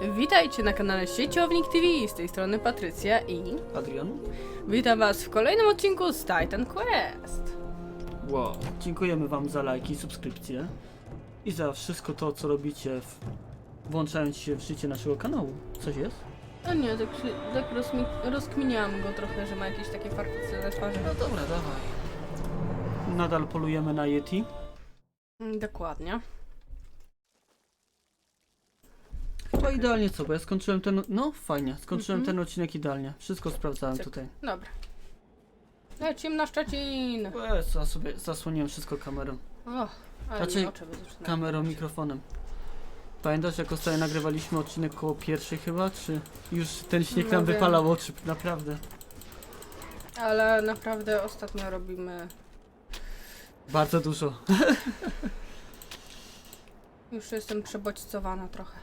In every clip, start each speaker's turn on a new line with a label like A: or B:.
A: Witajcie na kanale Sieciownik TV, z tej strony Patrycja i
B: Adrian?
A: witam was w kolejnym odcinku z Titan Quest.
B: Wow. Dziękujemy wam za lajki, subskrypcje i za wszystko to, co robicie, w... włączając się w życie naszego kanału. Coś jest?
A: O nie, tak, się- tak rozmi- rozkminiałam go trochę, że ma jakieś takie farfocje na twarzy.
B: No dobra, dawaj. Nadal polujemy na Yeti.
A: Mm, Dokładnie.
B: Chyba idealnie co, bo ja skończyłem ten... No, fajnie. Skończyłem
A: Mhm.
B: ten odcinek idealnie. Wszystko sprawdzałem
A: Cyk.
B: tutaj.
A: Dobra. Lecimy na Szczecin.
B: E, ja sobie zasłoniłem wszystko kamerą.
A: O, ale
B: Znaczy,
A: mi oczy wyzuczyły.
B: Kamerą, mikrofonem. Pamiętasz, jak ostatnio nagrywaliśmy odcinek koło pierwszej chyba, czy już ten śnieg
A: No
B: nam
A: wiem.
B: wypalał oczy, naprawdę.
A: Ale naprawdę ostatnio robimy...
B: Bardzo dużo.
A: Już jestem przebodźcowana trochę.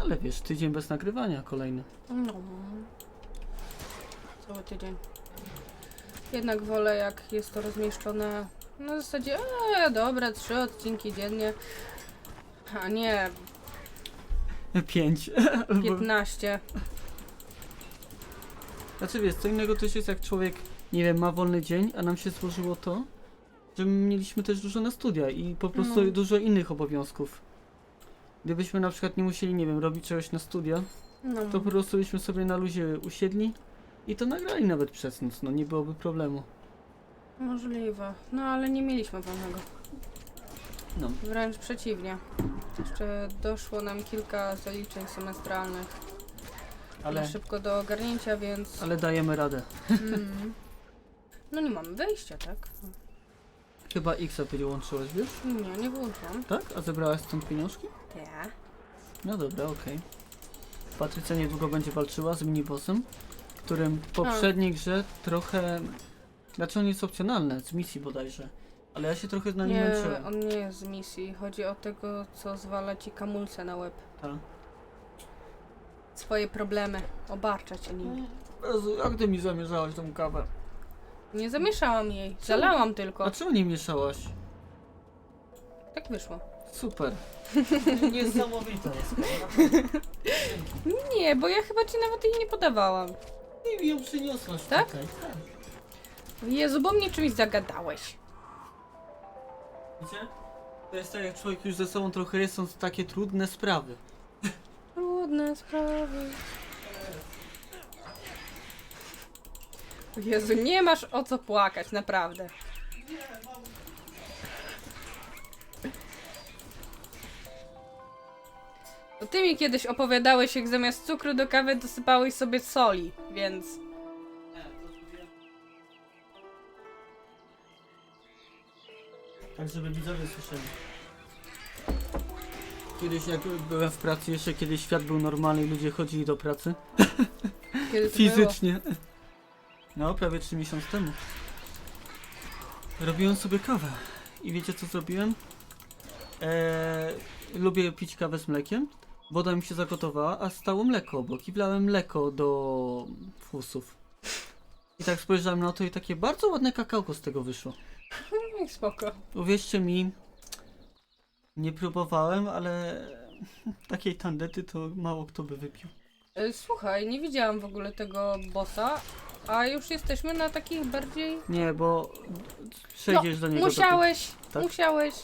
B: Ale wiesz, tydzień bez nagrywania kolejny.
A: No. Cały tydzień. Jednak wolę, jak jest to rozmieszczone na zasadzie, e, dobra, trzy odcinki dziennie, a nie
B: Pięć. Albo-
A: 15.
B: Znaczy wiesz, co innego też jest jak człowiek, nie wiem, ma wolny dzień, a nam się złożyło to, że mieliśmy też dużo na studia i po prostu
A: No.
B: dużo innych obowiązków. Gdybyśmy na przykład nie musieli, nie wiem, robić czegoś na studia,
A: No.
B: to po prostu byśmy sobie na luzie usiedli i to nagrali nawet przez noc, no nie byłoby problemu.
A: Możliwe. No ale nie mieliśmy wolnego.
B: No.
A: Wręcz przeciwnie. Jeszcze doszło nam kilka zaliczeń semestralnych. Ale
B: Ale,
A: szybko do ogarnięcia, więc.
B: ale dajemy radę.
A: Mm. No nie mamy wyjścia, tak?
B: Chyba X ty łączyłeś, wiesz?
A: Nie, nie włączam.
B: Tak? A zebrałaś stąd pieniążki?
A: Nie.
B: No dobra, okej. Patrycja niedługo będzie walczyła z minibossem, którym w poprzedniej grze trochę... Znaczy on jest opcjonalny, z misji bodajże. Ale ja się trochę na nim
A: Nie,
B: męczyłem.
A: on nie jest z misji. Chodzi o tego, co zwala ci kamulce na łeb.
B: Tak.
A: Swoje problemy. Obarcza cię nim.
B: Jezu, jak ty mi zamierzałaś tą kawę?
A: Nie zamieszałam jej. Zalałam tylko.
B: A czemu nie mieszałaś?
A: Tak wyszło.
B: Super. Niesamowite jest.
A: Nie, bo ja chyba ci nawet jej nie podawałam.
B: Ty mi ją przyniosłaś
A: Tak?
B: tutaj. Tak.
A: Jezu, bo mnie czymś zagadałeś.
B: Wiecie? To jest tak jak człowiek już ze sobą trochę jest, są takie trudne sprawy.
A: Trudne sprawy. Jezu, nie masz o co płakać, naprawdę. To ty mi kiedyś opowiadałeś, jak zamiast cukru do kawy dosypałeś sobie soli, więc...
B: Tak, żeby widzowie słyszeli. Kiedyś jak byłem w pracy, jeszcze kiedy świat był normalny i ludzie chodzili do pracy.
A: Kiedy to
B: Fizycznie. No, prawie 3 miesiące temu. Robiłem sobie kawę. I wiecie co zrobiłem? Eee, lubię pić kawę z mlekiem. Woda mi się zagotowała, a stało mleko obok i wlałem mleko do fusów. I tak spojrzałem na to i takie bardzo ładne kakałko z tego wyszło.
A: Spoko.
B: Uwierzcie mi, nie próbowałem, ale takiej tandety to mało kto by wypił.
A: E, Słuchaj, nie widziałam w ogóle tego bossa, a już jesteśmy na takich bardziej...
B: Nie, bo przejdziesz do niego.
A: Musiałeś,
B: Tak?
A: musiałeś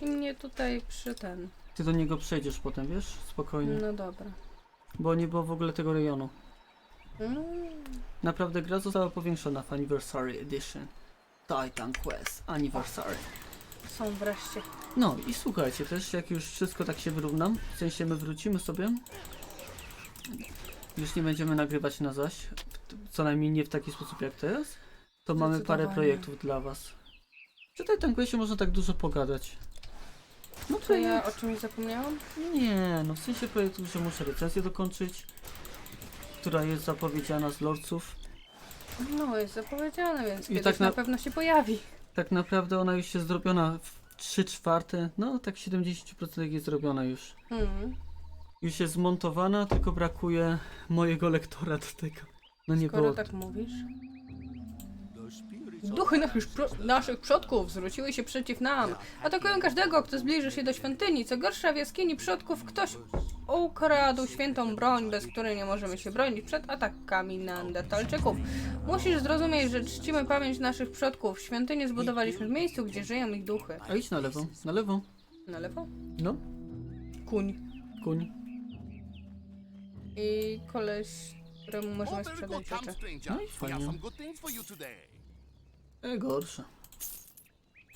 A: i mnie tutaj przy ten...
B: Ty do niego przejdziesz potem, wiesz? Spokojnie.
A: No dobra.
B: Bo nie było w ogóle tego rejonu.
A: Mm.
B: Naprawdę gra została powiększona w Anniversary Edition. Titan Quest Anniversary.
A: Są wreszcie.
B: No i słuchajcie, też jak już wszystko tak się wyrówna, w sensie my wrócimy sobie, już nie będziemy nagrywać na zaś, co najmniej nie w taki sposób jak teraz, to mamy parę projektów dla was. Przy Titan Questie można tak dużo pogadać. No
A: To ja o czymś zapomniałam?
B: Nie, no w sensie projektu, że muszę recenzję dokończyć, która jest zapowiedziana z Lordców.
A: No, jest zapowiedziane, więc
B: I
A: kiedyś
B: tak
A: na...
B: na-
A: pewno się pojawi.
B: Tak naprawdę ona już jest zrobiona w 3 czwarte, no tak 70% jest zrobiona już.
A: Mm.
B: Już jest zmontowana, tylko brakuje mojego lektora do tego. No nie
A: Skoro
B: było.
A: tak mówisz. Duchy naszych, pro, naszych przodków zwróciły się przeciw nam. Atakują każdego, kto zbliży się do świątyni. Co gorsza, w jaskini przodków ktoś ukradł świętą broń, bez której nie możemy się bronić przed atakami neandertalczyków. Musisz zrozumieć, że czcimy pamięć naszych przodków. Świątynię zbudowaliśmy w miejscu, gdzie żyją ich duchy.
B: A idź na lewo, na lewo.
A: Na lewo?
B: No,
A: Kuń.
B: kuń.
A: I koleś, któremu możemy
C: very
A: sprzedać rzeczy.
B: No i fajnie. E, gorsze.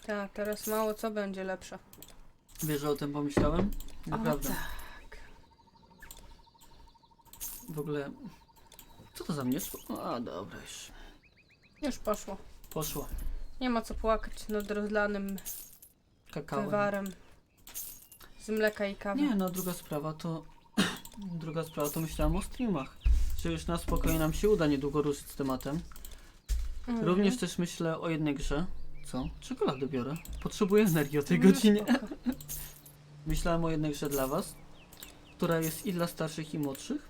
A: Tak, teraz mało co będzie lepsze.
B: Wiesz, że o tym pomyślałem?
A: O,
B: Naprawdę.
A: tak.
B: W ogóle... Co to za mnie? A, dobra, już.
A: Już poszło.
B: Poszło.
A: Nie ma co płakać nad rozlanym
B: Kakałem.
A: wywarem z mleka i kawy.
B: Nie, no druga sprawa to... druga sprawa to myślałem o streamach. Że już na spokojnie nam się uda niedługo ruszyć z tematem.
A: Mhm.
B: Również też myślę o jednej grze. Co? Czekoladę biorę. Potrzebuję energii o tej
A: No,
B: godzinie.
A: spoko.
B: Myślałem o jednej grze dla was, która jest i dla starszych i młodszych.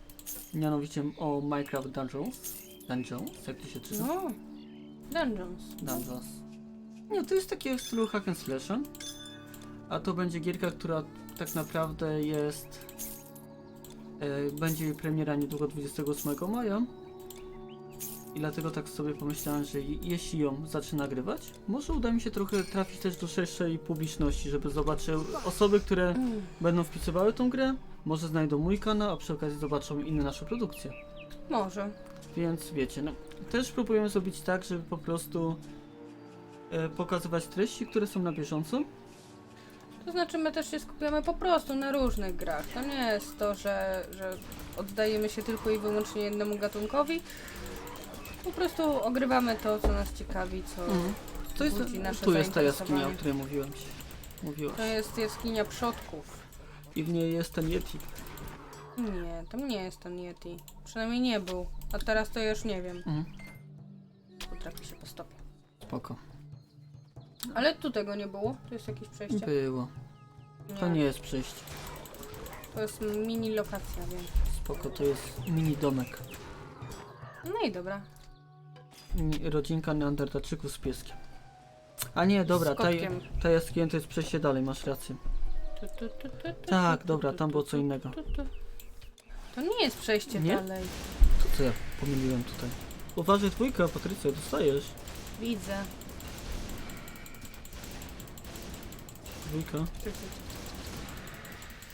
B: Mianowicie o Minecraft Dungeons. Dungeons? Jak to się czyta?
A: No. Dungeons.
B: Dungeons. Nie, to jest takie w stylu hack and slash. A to będzie gierka, która tak naprawdę jest... E, będzie premiera niedługo 28 maja. I dlatego tak sobie pomyślałem, że je- jeśli ją zacznę nagrywać, może uda mi się trochę trafić też do szerszej publiczności, żeby zobaczył osoby, które będą wpisywały tą grę, może znajdą mój kanał, a przy okazji zobaczą inne nasze produkcje.
A: Może.
B: Więc wiecie, no, też próbujemy zrobić tak, żeby po prostu e, pokazywać treści, które są na bieżąco.
A: To znaczy my też się skupiamy po prostu na różnych grach. To nie jest to, że, że oddajemy się tylko i wyłącznie jednemu gatunkowi. Po prostu ogrywamy to, co nas ciekawi, co...
B: To jest,
A: Budzi nasze
B: tu jest ta jaskinia,
A: zainteresowanie.
B: o której mówiłem ci. Mówiłaś.
A: To jest jaskinia przodków.
B: I w niej jest ten Yeti.
A: Nie, tam nie jest ten Yeti. Przynajmniej nie był. A teraz to już nie wiem.
B: Mhm.
A: Potrafi się po stopie.
B: Spoko.
A: Ale tu tego nie było. Tu jest jakieś przejście.
B: Było. To nie jest przejście.
A: To jest mini lokacja, więc.
B: Spoko, to jest mini domek.
A: No i dobra.
B: Ni- Rodzinka neandertalczyków z pieskiem. A nie, dobra,
A: Z
B: ta,
A: kotkiem.
B: ta jaskinia to jest przejście dalej, masz rację.
A: Tu, tu, tu, tu, tu,
B: Tak,
A: tu,
B: dobra,
A: tu,
B: tam
A: tu,
B: było co innego.
A: tu, tu. To nie jest przejście
B: Nie?
A: dalej.
B: To co ja pomyliłem tutaj? Uważaj dwójka, Patrycja, dostajesz.
A: Widzę.
B: Dwójka.
A: Tu.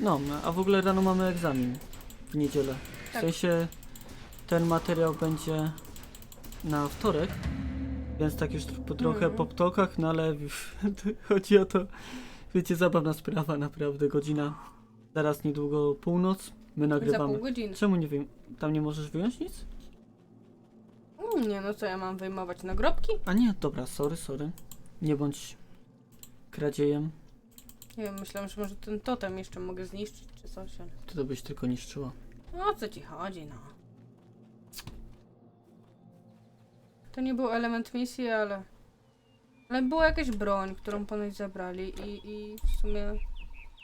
B: No, a w ogóle rano mamy egzamin. W niedzielę. W
A: Tak.
B: sensie ten materiał będzie na wtorek. Więc tak już po trochę
A: Mhm.
B: po ptokach, no ale chodzi o to, wiecie, zabawna sprawa naprawdę, godzina zaraz niedługo północ, my
A: Za
B: nagrywamy.
A: pół godziny.
B: Czemu nie wiem, tam nie możesz wyjąć nic?
A: Mm, Nie no, co ja mam wyjmować nagrobki?
B: A nie, dobra, sorry, sorry. Nie bądź kradziejem,
A: Nie wiem, myślałam, że może ten totem jeszcze mogę zniszczyć czy coś, ale...
B: ty to byś tylko niszczyła.
A: No o co ci chodzi, no? To nie był element misji, ale... Ale była jakaś broń, którą ponoć zabrali i, i w sumie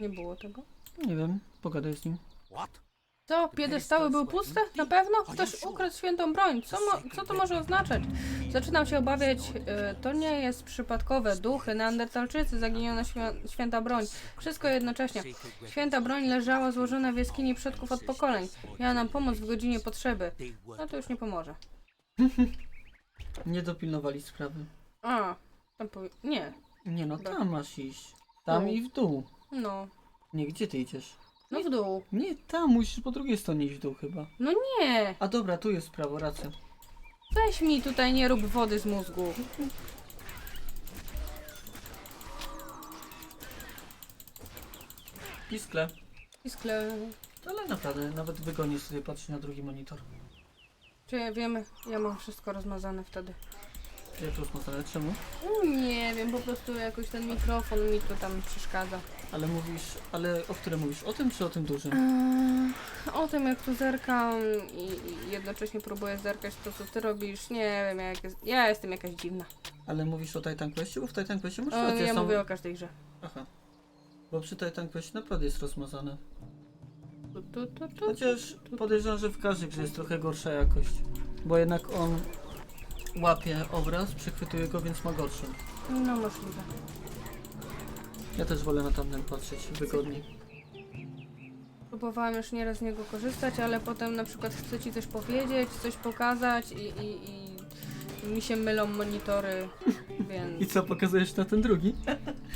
A: nie było tego.
B: Nie wiem, pogadaj z nim.
C: What?
A: Co, piedestały były puste? Na pewno? Ktoś ukradł świętą broń. Co, co to może oznaczać? Zaczynam się obawiać, y, to nie jest przypadkowe. Duchy, neandertalczycy, zaginiona świę- święta broń. Wszystko jednocześnie. Święta broń leżała złożona w jaskini przodków od pokoleń. Miała nam pomóc w godzinie potrzeby. No to już nie pomoże.
B: Nie dopilnowali sprawy.
A: A, tam powie- nie,
B: Nie no, tam masz iść. Tam
A: Tu.
B: i w dół.
A: no,
B: Nie, gdzie ty idziesz?
A: No w dół.
B: Nie, tam musisz po drugiej stronie iść w dół chyba.
A: No nie,
B: A dobra, tu jest prawo, racja.
A: weź mi tutaj, nie rób wody z mózgu.
B: Piskle.
A: Piskle,
B: Ale naprawdę, nawet wygodnie sobie patrzeć na drugi monitor.
A: czy ja wiem, ja mam wszystko rozmazane wtedy.
B: Jak rozmazane, czemu?
A: Nie wiem, po prostu jakoś ten mikrofon mi to tam przeszkadza.
B: Ale mówisz, ale o którym mówisz? O tym czy o tym dużym?
A: Eee, o tym jak tu zerkam i, i jednocześnie próbuję zerkać to co ty robisz, nie wiem, ja, jak jest, ja jestem jakaś dziwna.
B: Ale mówisz o Titan Questie, bo w Titan Questie masz
A: E,
B: rację,
A: ja
B: są...
A: mówię o każdej grze.
B: Aha. Bo przy Titan Questie naprawdę jest rozmazane.
A: Tu, tu, tu, tu.
B: Chociaż podejrzewam, że w każdej grze jest trochę gorsza jakość. Bo jednak on łapie obraz, przechwytuje go, więc ma gorszą.
A: No możliwe.
B: Ja też wolę na tamten patrzeć wygodniej.
A: Próbowałam już nieraz z niego korzystać, ale potem na przykład chcę ci coś powiedzieć, coś pokazać i, i, i mi się mylą monitory, więc...
B: I co, pokazujesz na ten drugi?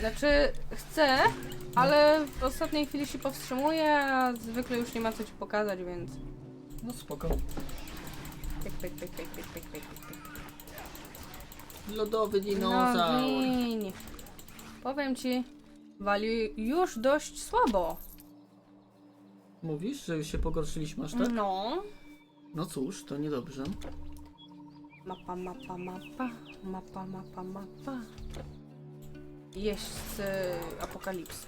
A: Znaczy, chcę, ale w ostatniej chwili się powstrzymuję, a zwykle już nie ma co ci pokazać, więc...
B: No spoko.
A: Pyk, pyk, pyk, pyk, pyk, pyk, pyk, pyk.
B: Lodowy
A: No giń. Powiem ci, wali już dość słabo.
B: Mówisz, że już się pogorszyliśmy aż tak?
A: No.
B: No cóż, to niedobrze.
A: Mapa, mapa, mapa, mapa, mapa, mapa. Jeźdźcy apokalipsy.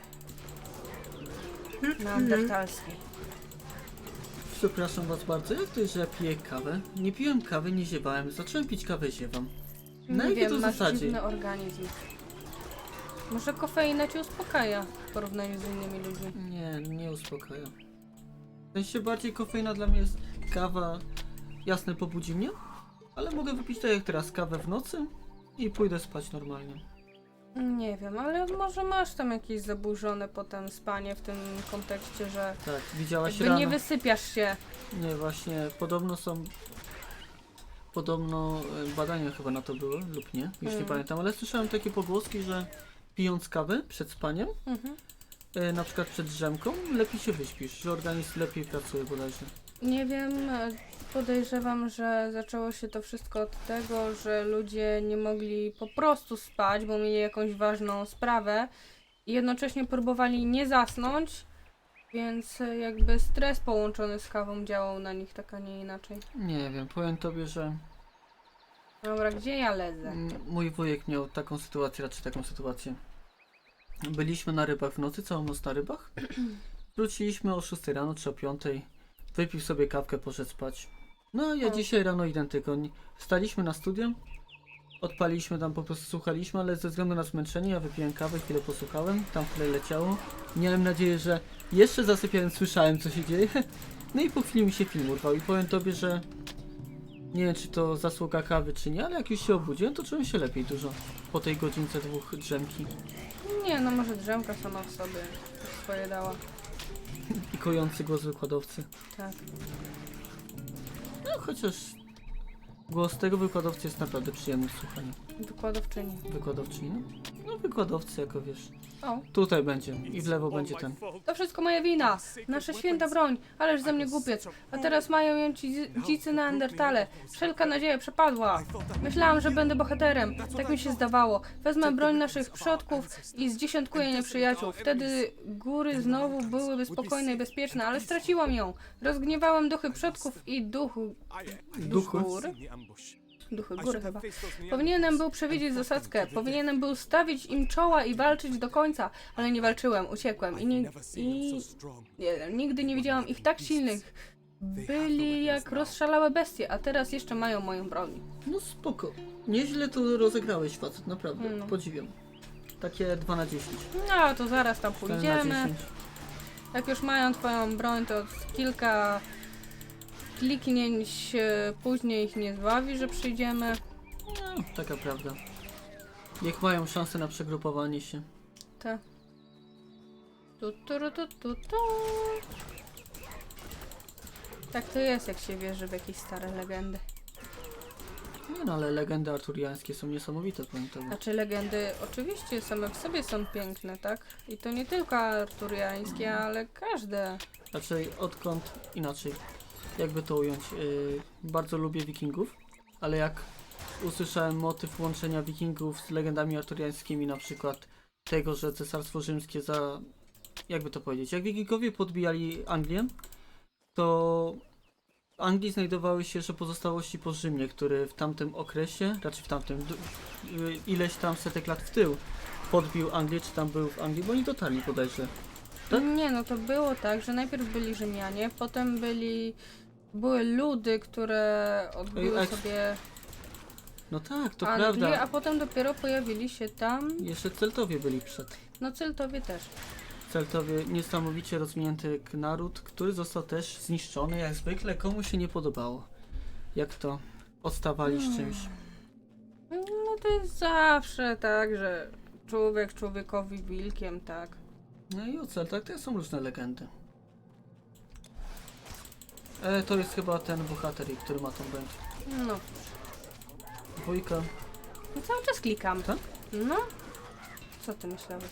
A: Neandertalskiej.
B: Przepraszam was bardzo, jak to jest, że ja piję kawę? Nie piłem kawy, nie ziewałem, zacząłem pić kawę, ziewam. Na
A: Nie
B: jakiej
A: wiem,
B: to
A: masz
B: zasadzie?
A: dziwny organizm. Może kofeina cię uspokaja w porównaniu z innymi ludźmi.
B: Nie, nie uspokaja. W sensie bardziej kofeina dla mnie jest kawa, jasne pobudzi mnie, ale mogę wypić tak jak teraz kawę w nocy i pójdę spać normalnie.
A: Nie wiem, ale może masz tam jakieś zaburzone potem spanie w tym kontekście, że
B: Tak, widziałaś
A: jakby
B: rano.
A: nie wysypiasz się.
B: Nie, właśnie, podobno są. Podobno e, badania chyba na to były, lub nie, już nie
A: Mm.
B: pamiętam, ale słyszałem takie pogłoski, że pijąc kawę przed spaniem,
A: Mhm.
B: e, na przykład przed drzemką, lepiej się wyśpisz, że organizm lepiej pracuje bodajże.
A: Nie wiem, e, podejrzewam, że zaczęło się to wszystko od tego, że ludzie nie mogli po prostu spać, bo mieli jakąś ważną sprawę i jednocześnie próbowali nie zasnąć, więc e, jakby stres połączony z kawą działał na nich tak, a nie inaczej.
B: Nie wiem, powiem tobie, że
A: Dobra, gdzie ja lezę?
B: mm, mój wujek miał taką sytuację, raczej taką sytuację. Byliśmy na rybach w nocy, całą noc na rybach. Wróciliśmy o 6 rano czy o 5. Wypił sobie kawkę, poszedł spać. No ja
A: O.
B: dzisiaj rano identyko. Wstaliśmy na studium, odpaliśmy tam, po prostu słuchaliśmy, ale ze względu na zmęczenie ja wypiłem kawę, chwilę posłuchałem, tam chwilę leciało. Miałem nadzieję, że jeszcze zasypiając słyszałem co się dzieje. No i po chwili mi się film urwał i powiem tobie, że nie wiem czy to zasługa kawy czy nie, ale jak już się obudziłem, to czułem się lepiej dużo po tej godzince dwóch drzemki
A: Nie, no może drzemka sama w sobie swoje dała.
B: i kojący głos wykładowcy.
A: Tak.
B: No chociaż głos tego wykładowcy jest naprawdę przyjemny w słuchaniu.
A: Wykładowczyni.
B: Wykładowczyni, no? No wykładowcy jako wiesz.
A: O,
B: Tutaj będzie i w lewo będzie ten.
A: to wszystko moja wina. Nasza święta broń. Ależ ze mnie głupiec. A teraz mają ją ci dzi- dzicy neandertale. Wszelka nadzieja przepadła. Myślałam, że będę bohaterem. Tak mi się zdawało. Wezmę broń naszych przodków i zdziesiątkuję nieprzyjaciół. Wtedy góry znowu byłyby spokojne i bezpieczne, ale straciłam ją. Rozgniewałem duchy przodków i duchu...
B: Duchy?
A: gór. Duchy góry chyba. Powinienem był przewidzieć zasadzkę. Powinienem był stawić im czoła i walczyć do końca, ale nie walczyłem, uciekłem i, ni- i nie, nigdy nie widziałam ich tak silnych. Byli jak rozszalałe bestie, a teraz jeszcze mają moją broń.
B: No spoko. Nieźle to rozegrałeś facet, naprawdę.
A: No.
B: Podziwiam. Takie 2 na 10.
A: No to zaraz tam
B: 4 na
A: pójdziemy.
B: 10.
A: Jak już mają twoją broń, to kilka kliknięć później ich nie zbawi, że przyjdziemy.
B: No, taka prawda. Niech mają szansę na przegrupowanie się.
A: Tak. Tu, tu, tu, tu, tu. Tak to jest, jak się wierzy w jakieś stare legendy.
B: Nie no, ale legendy arturiańskie są niesamowite, powiem tobie.
A: Znaczy legendy oczywiście same w sobie są piękne, tak? I to nie tylko arturiańskie, ale każde.
B: Raczej odkąd inaczej, jakby to ująć. Yy, bardzo lubię wikingów, ale jak usłyszałem motyw łączenia wikingów z legendami arturiańskimi, na przykład tego, że cesarstwo rzymskie za. jakby to powiedzieć, jak wikingowie podbijali Anglię, to w Anglii znajdowały się jeszcze pozostałości po Rzymie, który w tamtym okresie, raczej w tamtym, y, ileś tam setek lat w tył, podbił Anglię, czy tam był w Anglii, bo oni dotarli bodajże. Tak?
A: Nie, no to było tak, że najpierw byli Rzymianie, potem byli... Były ludy, które odbiły
B: Ej, a-
A: sobie
B: No tak, to
A: Anglię,
B: prawda.
A: a potem dopiero pojawili się tam...
B: Jeszcze Celtowie byli przed.
A: No Celtowie też.
B: Celtowie niesamowicie rozwinięty k- naród, który został też zniszczony, jak zwykle komu się nie podobało. Jak to odstawali z czymś.
A: No to jest zawsze tak, że człowiek człowiekowi wilkiem, tak.
B: No i o Celtach też są różne legendy. E, to jest chyba ten bohater, który ma tą broń.
A: No.
B: Dwójka.
A: No cały czas klikam.
B: Tak?
A: No. Co ty myślałeś?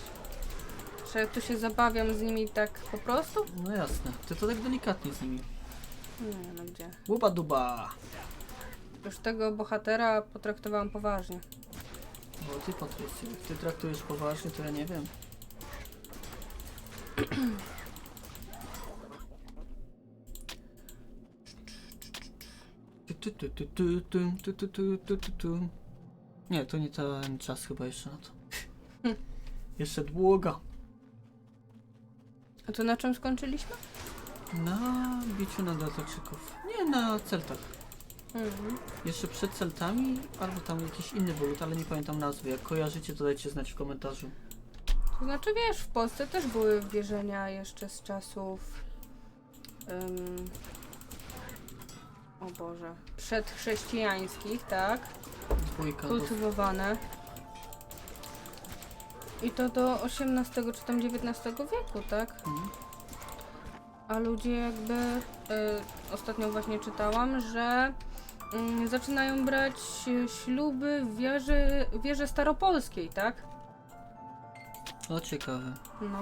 A: Że ja tu się zabawiam z nimi tak po prostu?
B: No jasne. Ty to tak delikatnie z nimi.
A: Nie no gdzie.
B: Łuba duba.
A: Już tego bohatera potraktowałam poważnie.
B: Bo ty Patrycja, ty traktujesz poważnie, to ja nie wiem. Tu, tu, tu, tu, tu, tu, tu, tu, tu, tu, tu, tu. Nie, to nie ten czas chyba jeszcze na to. Jeszcze długo.
A: A to na czym skończyliśmy?
B: Na biciu na datoczyków. Nie, na celtach.
A: Mhm.
B: Jeszcze przed celtami, albo tam jakiś inny wolut, ale nie pamiętam nazwy. Jak kojarzycie, to dajcie znać w komentarzu.
A: To znaczy wiesz, w Polsce też były wierzenia jeszcze z czasów. ym, o Boże. Przedchrześcijańskich, tak?
B: Dwójka.
A: Kultywowane. I to do XVIII czy tam XIX wieku, tak?
B: Mhm.
A: A ludzie jakby. y, ostatnio właśnie czytałam, że mm, zaczynają brać y, śluby w wierze, wierze staropolskiej, tak?
B: O, ciekawe.
A: No.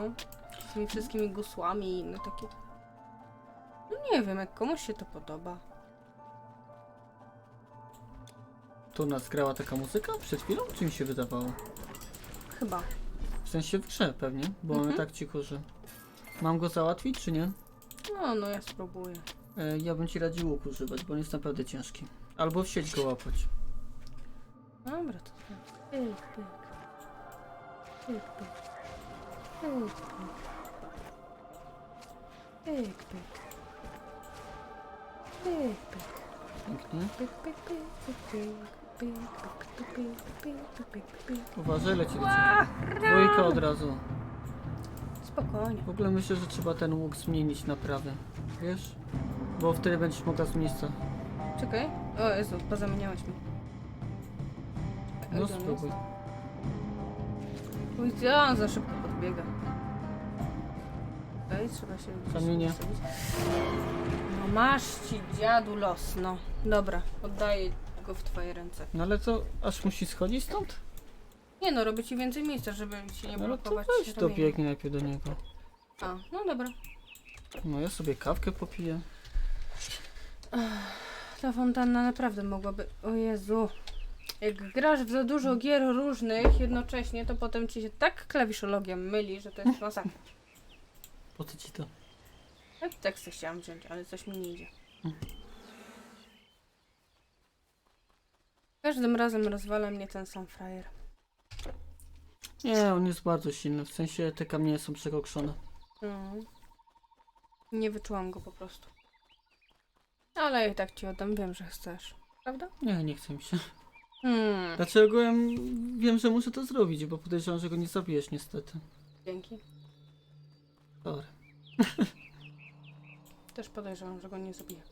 A: Z tymi wszystkimi gusłami i inne takie. No nie wiem, jak komuś się to podoba.
B: Tu nas grała taka muzyka przed chwilą? Czy mi się wydawało?
A: Chyba.
B: W sensie w grze pewnie, bo mamy
A: Mhm.
B: tak cicho, że... Mam go załatwić, czy nie?
A: No, no ja spróbuję.
B: E, ja bym ci radził łuk używać, bo on jest naprawdę ciężki. Albo w sieć go łapać.
A: Dobra, to tak. Pyk, pyk. Pyk, pyk. Pyk, pyk. Pyk, pyk. Pyk, pyk.
B: Pięknie.
A: Pyk, pyk, pyk, pyk, pyk.
B: Uważaj, leci do ciebie. Dwójka od razu.
A: Spokojnie.
B: W ogóle myślę, że trzeba ten łuk zmienić na prawy. Wiesz? Bo wtedy będziesz mogła z miejsca.
A: Czekaj. O Jezu, pozamieniałeś mi.
B: No
A: Gdzie on
B: spróbuj.
A: jest? Uj, on za szybko podbiega. Okej, trzeba się gdzieś
B: Kamienie.
A: No masz ci dziadu los, no. Dobra, oddaję go w twoje ręce.
B: No ale to aż musi schodzić stąd?
A: Nie no, robię ci więcej miejsca, żeby ci nie
B: No ale to
A: blokować
B: weź
A: ramienia.
B: najpierw do niego.
A: A, no dobra.
B: No ja sobie kawkę popiję.
A: Ta fontanna naprawdę mogłaby... O Jezu. Jak grasz w za dużo gier różnych jednocześnie, to potem ci się tak klawiszologiem myli, że to jest masakra.
B: Po co ci to?
A: Tak, teksty chciałam wziąć, ale coś mi nie idzie.
B: Mhm.
A: Każdym razem rozwala mnie ten sam frajer.
B: Nie, on jest bardzo silny. W sensie te kamienie są przekokszone.
A: Mhm. Nie wyczułam go po prostu. Ale i tak ci oddam, wiem, że chcesz. Prawda?
B: Nie, nie chce mi się.
A: Hmm.
B: Dlaczego ja m- wiem, że muszę to zrobić, bo podejrzewam, że go nie zabijesz niestety.
A: Dzięki.
B: Dobra.
A: Też podejrzewam, że go nie zabiję.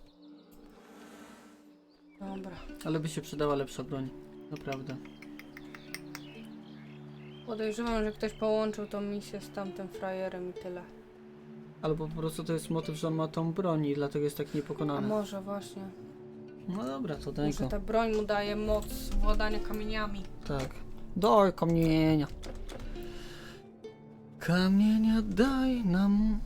A: Dobra.
B: Ale by się przydała lepsza broń. Naprawdę.
A: Podejrzewam, że ktoś połączył tą misję z tamtym frajerem i tyle.
B: Albo po prostu to jest motyw, że on ma tą broń i dlatego jest tak
A: A
B: niepokonany.
A: może właśnie.
B: No dobra, to daj
A: Może
B: go.
A: ta broń mu daje moc władania kamieniami.
B: Tak. Daj kamienia. Kamienia daj nam.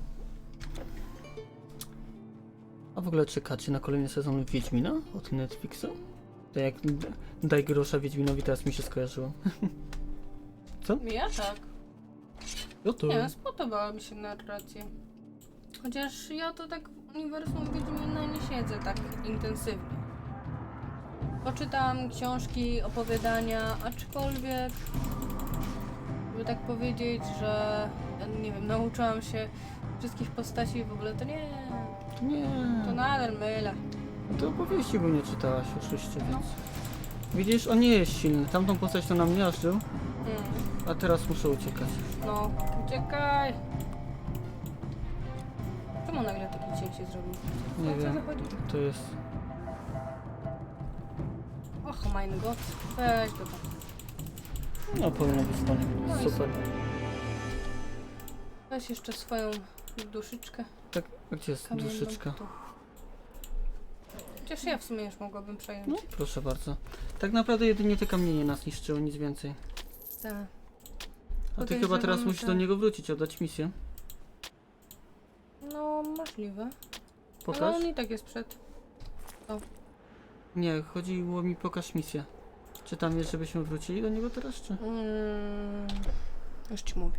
B: A w ogóle czekacie na kolejny sezon Wiedźmina od Netflixa? To jak daj grosza Wiedźminowi, teraz mi się skojarzyło.
A: Ja tak.
B: No to.
A: Nie wiem, spodobała mi się narracja. Chociaż ja to tak w uniwersum Wiedźmina nie siedzę tak intensywnie. Poczytałam książki, opowiadania, aczkolwiek by tak powiedzieć, że nie wiem, nauczyłam się wszystkich postaci i w ogóle to nie,
B: nie.
A: to nadal mylę.
B: To opowieści bo nie czytałaś oczywiście, więc.
A: No.
B: Widzisz, on nie jest silny. Tamtą postać to nam miażdżył,
A: Mm.
B: a teraz muszę uciekać.
A: No, uciekaj! Czemu nagle taki cień się zrobił?
B: Nie
A: co
B: wiem.
A: zachodzi?
B: To jest.
A: Och, mein Gott. Weź go tam.
B: No powinno być.
A: No i
B: Super.
A: Weź jeszcze swoją duszyczkę
B: gdzie jest
A: kamienną.
B: duszyczka?
A: Tu. Chociaż ja w sumie już mogłabym przejąć.
B: No, proszę bardzo. Tak naprawdę jedynie te kamienie nas niszczyły, nic więcej.
A: Tak.
B: A ty
A: Podejrzewam,
B: chyba teraz musisz
A: że-
B: do niego wrócić, oddać misję.
A: No, możliwe. Ale
B: Pokaż?
A: on i tak jest przed.
B: Nie, chodziło mi pokaż misję. Czy tam jest, żebyśmy wrócili do niego teraz, czy?
A: Mm, już ci mówię.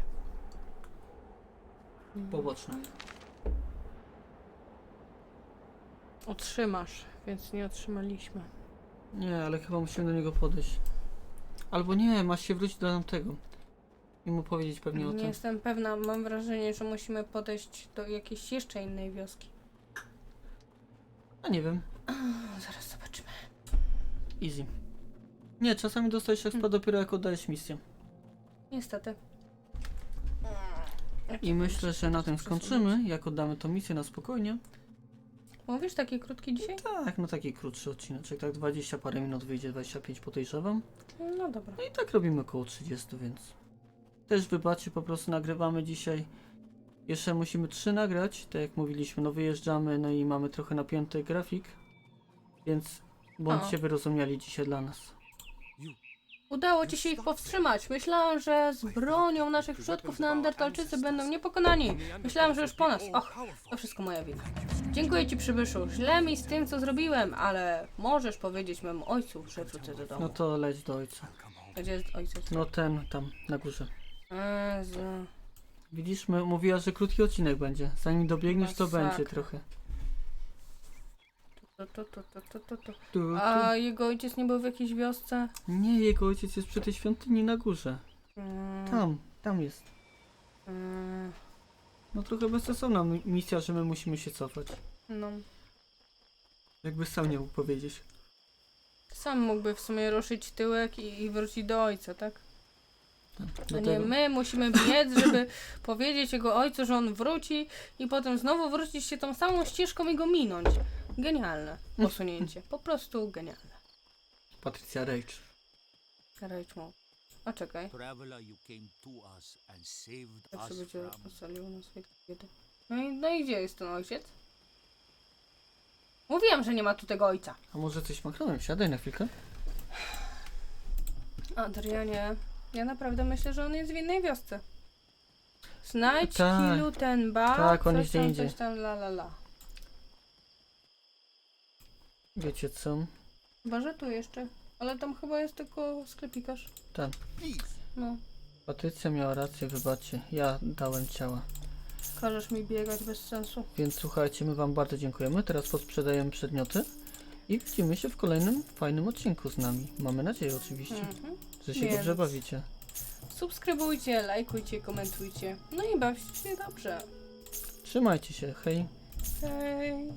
B: Poboczne.
A: Otrzymasz, więc nie otrzymaliśmy.
B: Nie, ale chyba musimy do niego podejść. Albo nie, masz się wrócić do tamtego. I mu powiedzieć pewnie o
A: Nie
B: tym.
A: jestem pewna, mam wrażenie, że musimy podejść do jakiejś jeszcze innej wioski.
B: A nie wiem.
A: No, zaraz zobaczymy.
B: Easy. Nie, czasami dostajesz expa
A: Hmm.
B: dopiero jak oddajesz misję.
A: Niestety.
B: I myślę, że na tym skończymy. Jak oddamy tą misję na spokojnie.
A: Mówisz taki krótki dzisiaj?
B: Tak, no taki krótszy odcineczek, tak 20 parę minut wyjdzie, 25 podejrzewam.
A: No dobra.
B: No i tak robimy około 30, więc też wybaczcie, po prostu nagrywamy dzisiaj. Jeszcze musimy 3 nagrać, tak jak mówiliśmy, no wyjeżdżamy, no i mamy trochę napięty grafik, więc bądźcie wyrozumiali dzisiaj dla nas.
A: Udało ci się ich powstrzymać. Myślałam, że z bronią naszych przodków Neandertalczycy będą niepokonani. Myślałam, że już po nas. Och, to wszystko moja wina. Dziękuję ci, przybyszu. Źle mi z tym, co zrobiłem, ale możesz powiedzieć memu ojcu, że wrócę do domu.
B: No to leć do ojca.
A: Gdzie jest ojciec?
B: No ten tam, na górze.
A: Jezu.
B: Widzisz, my, mówiła, że krótki odcinek będzie. Zanim dobiegniesz, to
A: Masakra.
B: będzie trochę.
A: To, to, to, to, to, to, to.
B: Tu, tu.
A: A jego ojciec nie był w jakiejś wiosce?
B: Nie, jego ojciec jest przy tej świątyni na górze.
A: Mm,
B: Tam, tam jest.
A: mm,
B: No trochę bezsensowna mi- misja, że my musimy się cofać.
A: no.
B: Jakby sam nie mógł powiedzieć.
A: Sam mógłby w sumie ruszyć tyłek i, i wrócić do ojca, tak? A nie
B: Dlatego-
A: my musimy biec, żeby powiedzieć jego ojcu, że on wróci i potem znowu wrócić się tą samą ścieżką i go minąć. Genialne posunięcie. Po prostu genialne.
B: Patrycja Rage.
A: Rage mode. A czekaj.
C: Traveler, you came to us and saved
A: Jak się
C: us
A: będzie
C: from
A: ocalił na swojej kobiety. No i, no i gdzie jest ten ojciec? Mówiłam, że nie ma tu tego ojca.
B: A może coś makronem? Siadaj na chwilkę.
A: Adrianie, ja naprawdę myślę, że on jest w innej wiosce. Znajdź
B: Tak.
A: kilu ten ba,
B: Tak, on
A: coś
B: jest gdzie
A: tam,
B: indziej.
A: coś tam, la la la.
B: Wiecie co?
A: Chyba, że tu jeszcze. Ale tam chyba jest tylko sklepikarz.
B: Tam.
A: No,
B: Patrycja miała rację, wybaczcie. Ja dałem ciała.
A: każesz mi biegać bez sensu.
B: Więc słuchajcie, my wam bardzo dziękujemy. Teraz posprzedajemy przedmioty. I widzimy się w kolejnym fajnym odcinku z nami. Mamy nadzieję oczywiście,
A: Mhm.
B: że się
A: Więc-
B: dobrze bawicie.
A: Subskrybujcie, lajkujcie, komentujcie. No i bawcie się dobrze.
B: Trzymajcie się, hej.
A: Hej.